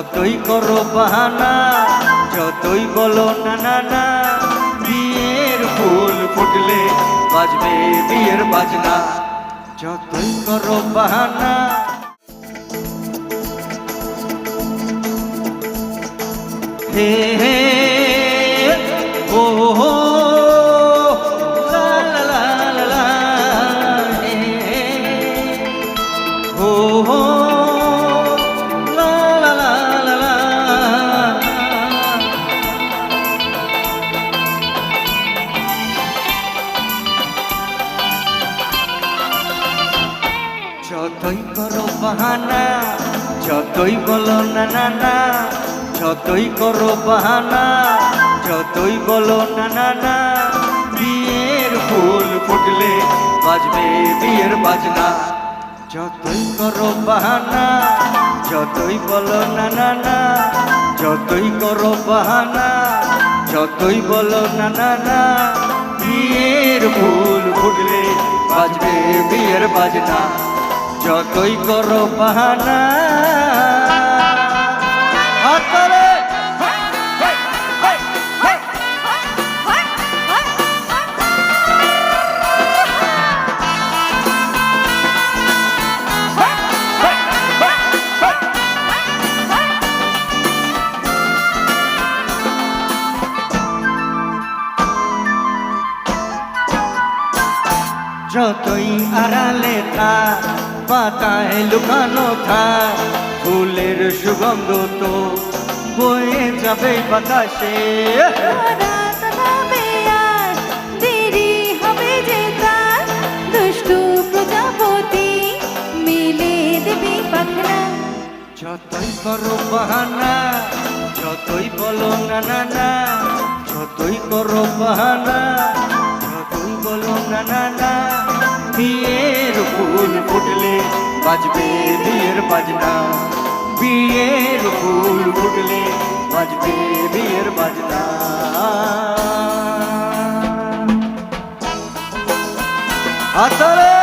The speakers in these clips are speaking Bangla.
যতই করো বাহানা, যতই বলো না না না, বিয়ের ফুল ফুটলে বাজবে বিয়ের বাজনা। যতই করো বাহানা। হে হে যতই করো বাহানা, যতই বলো না না না, যতই করো বাহানা, যতই বলো না না না, বিয়ের ফুল ফুটলে বাজবে বিয়ের বাজনা। যতই করো বাহানা, যতই বলো না না না, যতই করো বাহানা, যতই বলো না না না, বিয়ের ফুল ফুটলে বাজবে বিয়ের বাজনা। যতই করো বাহানা! যতই আড়ালে থাক পাতায় লুকানো থাক ফুলের সুগন্ধ তো বয়ে যাবে বাতাসে। যতই করো বাহানা যতই বলো না না না যতই করো বাহানা যতই বলো না না না বিয়ের ফুল ফুটলে বাজবে বিয়ের বাজনা। বিয়ের ফুল ফুটলে বাজবে বিয়ের বাজনা। হাতলে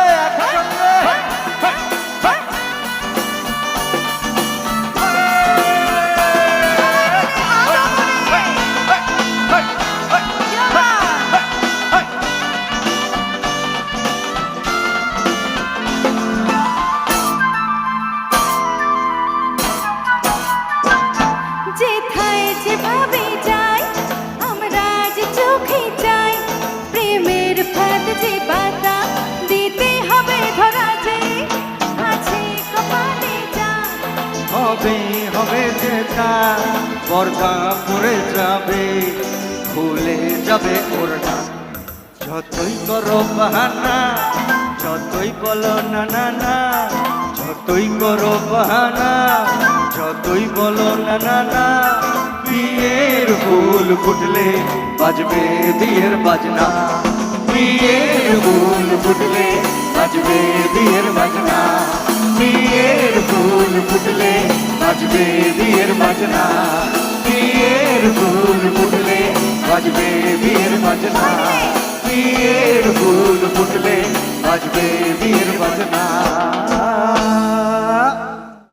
হবে হবে যেটা পর্দা পড়ে যাবে খুলে যাবে ওরটা যতই করো বাহানা, যতই বলো না না না, যতই করো বাহানা, যতই বলো না না না, বিয়ের ফুল ফুটলে বাজবে বিয়ের বাজনা। বিয়ের ফুল ফুটলে বাজবে বিয়ের বাজনা। বিয়ের ফুল ফুটলে বাজবে বিয়ের বাজনা। বিয়ের ফুল ফুটলে বাজবে বিয়ের বাজনা। বিয়ের ফুল ফুটলে বাজবে বিয়ের বাজনা।